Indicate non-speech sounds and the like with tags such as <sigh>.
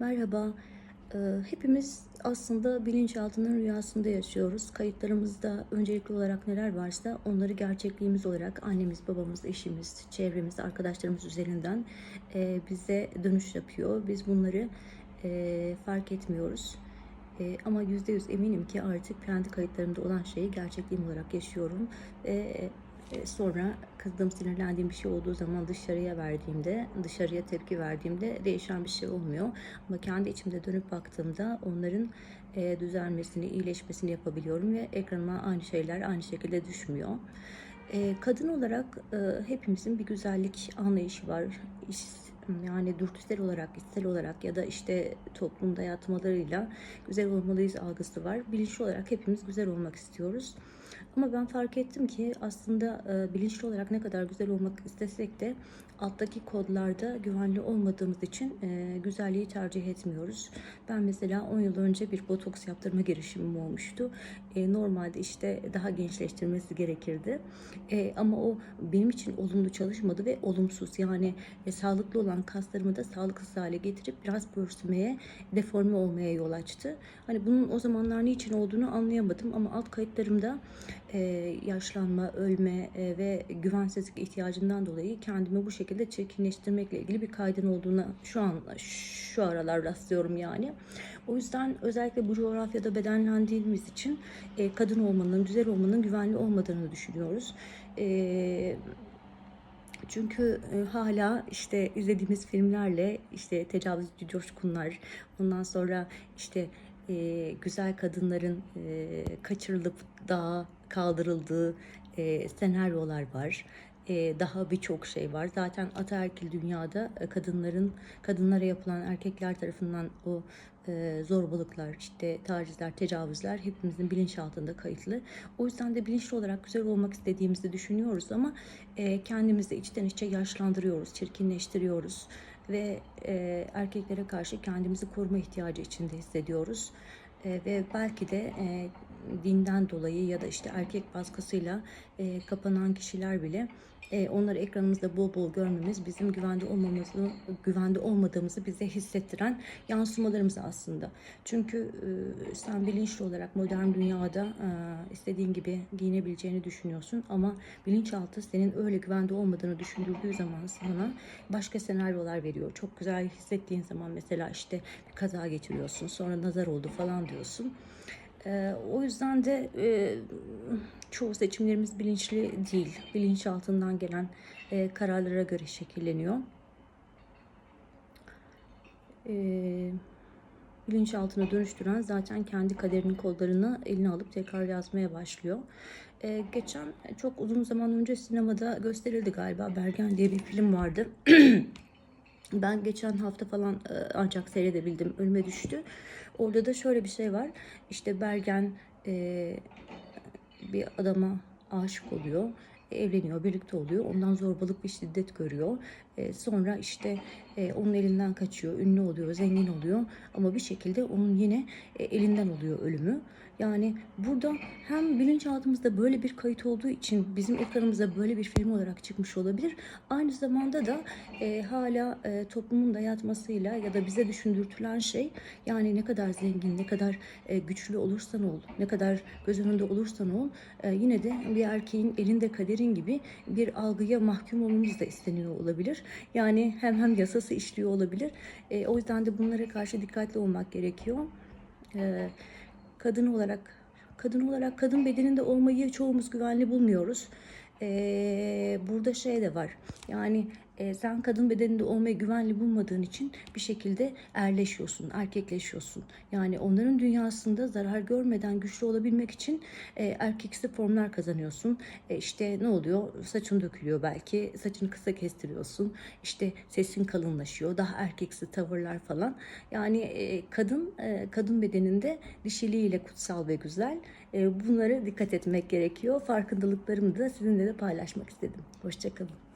Merhaba. Ee, Hepimiz aslında bilinçaltının rüyasında yaşıyoruz. Kayıtlarımızda öncelikli olarak neler varsa onları gerçekliğimiz olarak annemiz, babamız, eşimiz, çevremiz, arkadaşlarımız üzerinden e, bize dönüş yapıyor. Biz bunları e, fark etmiyoruz. E, ama yüzde yüz eminim ki artık kendi kayıtlarımda olan şeyi gerçekliğim olarak yaşıyorum. Ve sonra kızdığım, sinirlendiğim bir şey olduğu zaman dışarıya verdiğimde, dışarıya tepki verdiğimde değişen bir şey olmuyor. Ama kendi içimde dönüp baktığımda onların e, düzelmesini, iyileşmesini yapabiliyorum ve ekranıma aynı şeyler aynı şekilde düşmüyor. E, kadın olarak e, hepimizin bir güzellik anlayışı var. Yani dürtüsel olarak, içsel olarak ya da işte toplumda yatmalarıyla güzel olmalıyız algısı var. Bilinçli olarak hepimiz güzel olmak istiyoruz. Ama ben fark ettim ki aslında e, bilinçli olarak ne kadar güzel olmak istesek de alttaki kodlarda güvenli olmadığımız için e, güzelliği tercih etmiyoruz. Ben mesela 10 yıl önce bir botoks yaptırma girişimim olmuştu. E, normalde işte daha gençleştirmesi gerekirdi. E, ama o benim için olumlu çalışmadı ve olumsuz yani e, sağlıklı olan kaslarımı da sağlıksız hale getirip biraz pörsümeye, deforme olmaya yol açtı. Hani bunun o zamanlar niçin olduğunu anlayamadım ama alt kayıtlarımda yaşlanma, ölme e, ve güvensizlik ihtiyacından dolayı kendimi bu şekilde çirkinleştirmekle ilgili bir kaydın olduğuna şu an şu aralar rastlıyorum yani. O yüzden özellikle bu coğrafyada bedenlendiğimiz için e, kadın olmanın, güzel olmanın güvenli olmadığını düşünüyoruz. E, çünkü e, hala işte izlediğimiz filmlerle işte tecavüzcü coşkunlar, ondan sonra işte e, güzel kadınların e, kaçırılıp dağa kaldırıldığı e, senaryolar var. E, daha birçok şey var. Zaten ataerkil dünyada e, kadınların kadınlara yapılan erkekler tarafından o e, zorbalıklar, işte tacizler, tecavüzler hepimizin bilinçaltında kayıtlı. O yüzden de bilinçli olarak güzel olmak istediğimizi düşünüyoruz ama e, kendimizi içten içe yaşlandırıyoruz, çirkinleştiriyoruz ve e, erkeklere karşı kendimizi koruma ihtiyacı içinde hissediyoruz. E, ve belki de e, dinden dolayı ya da işte erkek baskısıyla e, kapanan kişiler bile e, onları ekranımızda bol bol görmemiz bizim güvende olmamızı, güvende olmadığımızı bize hissettiren yansımalarımız aslında. Çünkü e, sen bilinçli olarak modern dünyada e, istediğin gibi giyinebileceğini düşünüyorsun ama bilinçaltı senin öyle güvende olmadığını düşündürdüğü zaman sana başka senaryolar veriyor. Çok güzel hissettiğin zaman mesela işte bir kaza geçiriyorsun sonra nazar oldu falan diyorsun. Ee, o yüzden de e, çoğu seçimlerimiz bilinçli değil. Bilinçaltından gelen e, kararlara göre şekilleniyor. E, bilinçaltına dönüştüren zaten kendi kaderinin kodlarını eline alıp tekrar yazmaya başlıyor. E, geçen çok uzun zaman önce sinemada gösterildi galiba. Bergen diye bir film vardı. <clears throat> Ben geçen hafta falan e, ancak seyredebildim. Önüme düştü. Orada da şöyle bir şey var. İşte Bergen e, bir adama aşık oluyor. Evleniyor, birlikte oluyor. Ondan zorbalık bir şiddet görüyor. E, sonra işte e, onun elinden kaçıyor, ünlü oluyor, zengin oluyor. Ama bir şekilde onun yine e, elinden oluyor ölümü. Yani burada hem bilinçaltımızda böyle bir kayıt olduğu için bizim ekranımıza böyle bir film olarak çıkmış olabilir. Aynı zamanda da e, hala e, toplumun dayatmasıyla ya da bize düşündürtülen şey yani ne kadar zengin, ne kadar e, güçlü olursan ol, ne kadar göz önünde olursan ol e, yine de bir erkeğin elinde kaderin gibi bir algıya mahkum olmamız da isteniyor olabilir. Yani hem hem yasası işliyor olabilir. E, o yüzden de bunlara karşı dikkatli olmak gerekiyor. E, kadın olarak kadın olarak kadın bedeninde olmayı çoğumuz güvenli bulmuyoruz. Ee, burada şey de var. Yani e, sen kadın bedeninde olmayı güvenli bulmadığın için bir şekilde erleşiyorsun, erkekleşiyorsun. Yani onların dünyasında zarar görmeden güçlü olabilmek için e, erkeksi formlar kazanıyorsun. E, işte ne oluyor? Saçın dökülüyor belki. Saçını kısa kestiriyorsun. İşte sesin kalınlaşıyor. Daha erkeksi tavırlar falan. Yani e, kadın e, kadın bedeninde dişiliğiyle kutsal ve güzel. E, bunlara dikkat etmek gerekiyor. Farkındalıklarımı da sizinle de paylaşmak istedim. Hoşçakalın.